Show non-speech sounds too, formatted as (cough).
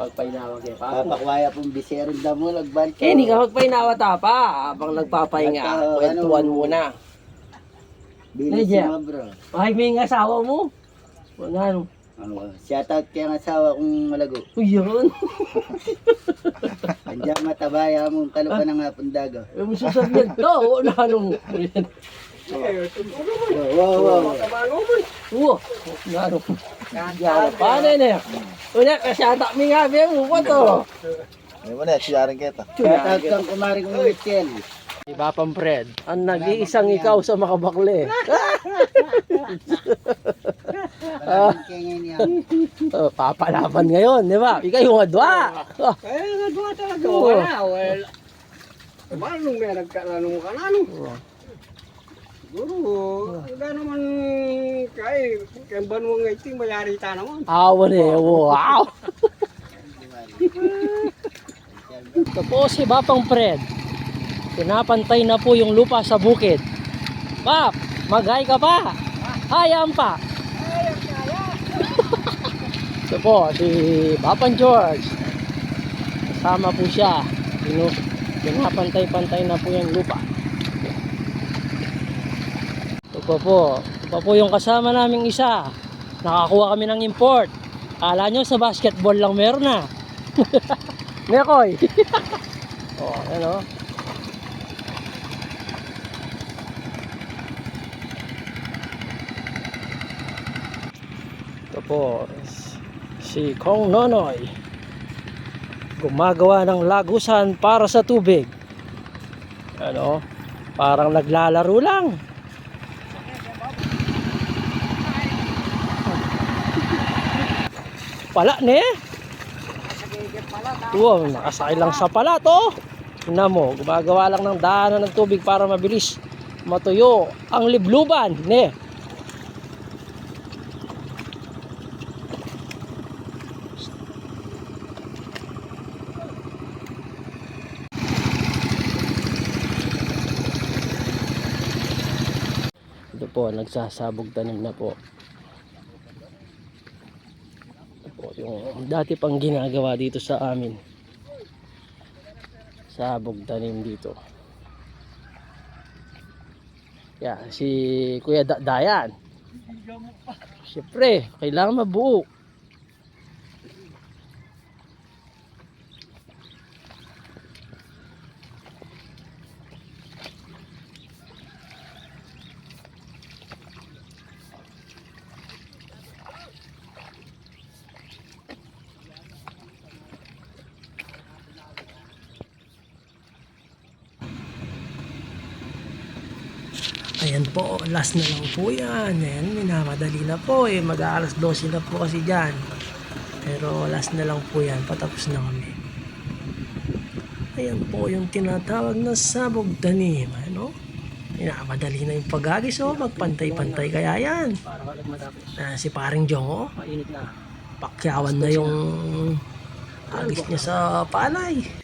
Pagpainawag eh. Ah, Papakwaya pong bisero damo lagban ko. Eh, hindi ka magpainawa tapa. Abang nagpapahinga. Ah, Kwentuhan mo na. Bilis hey, mo bro. Bakit may asawa mo? Ano ano? Ano, shout out kay ang asawa kong malago. Uy, yun. (laughs) Andiyan matabaya mong kalukan ah. ng apundaga. Ay, eh, masasabihan to. Ano, ano. Wow, anong. Yan, paano na yan? Una, kasyata mi nga, biya mo pa to. May mo na, siyarin kita. Shoutout kang kumari kong Michelle. Iba pang Fred. Ang nag-iisang ikaw sa makabakle. Niya. Oh, papalaban ngayon, di ba? Ikaw yung adwa. Ah, nga doon talaga. Wala. Paano nung may nagkalanong ka na no? Siguro, wala naman kay kay banwang nga iting mayari ta naman. Awan eh, wow! Ito po si Bapang Fred. Pinapantay na po yung lupa sa bukid. Bap, mag-hi ka pa. Hayam pa. (laughs) Ito po, si Bapang George. Kasama po siya. Pinapantay-pantay na po yung lupa. Ito po po. Ito po yung kasama naming isa. Nakakuha kami ng import. Kala nyo sa basketball lang meron na. (laughs) Mekoy. (laughs) oh, ano? Ito po, si Kong Nonoy. Gumagawa ng lagusan para sa tubig. Ano? Parang naglalaro lang. Pala ne? Wow, nakasakay lang sa pala to. Tingnan mo, gumagawa lang ng daanan ng tubig para mabilis matuyo ang libluban, ne? Ito po, nagsasabog tanim na po. Po, yung dati pang ginagawa dito sa amin. Sabog tanim dito. Yeah, si Kuya da Dayan. Siyempre, kailangan mabuo. Ayan po, last na lang po yan. Ayan, minamadali na po eh. Mag-aalas 12 na po kasi dyan. Pero last na lang po yan. Patapos na kami. Ayan po yung tinatawag na sabog tanim. Ano? Minamadali na yung pag-agis oh. Magpantay-pantay kaya yan. Ah, si paring Jong oh. Pakyawan na yung agis niya sa palay.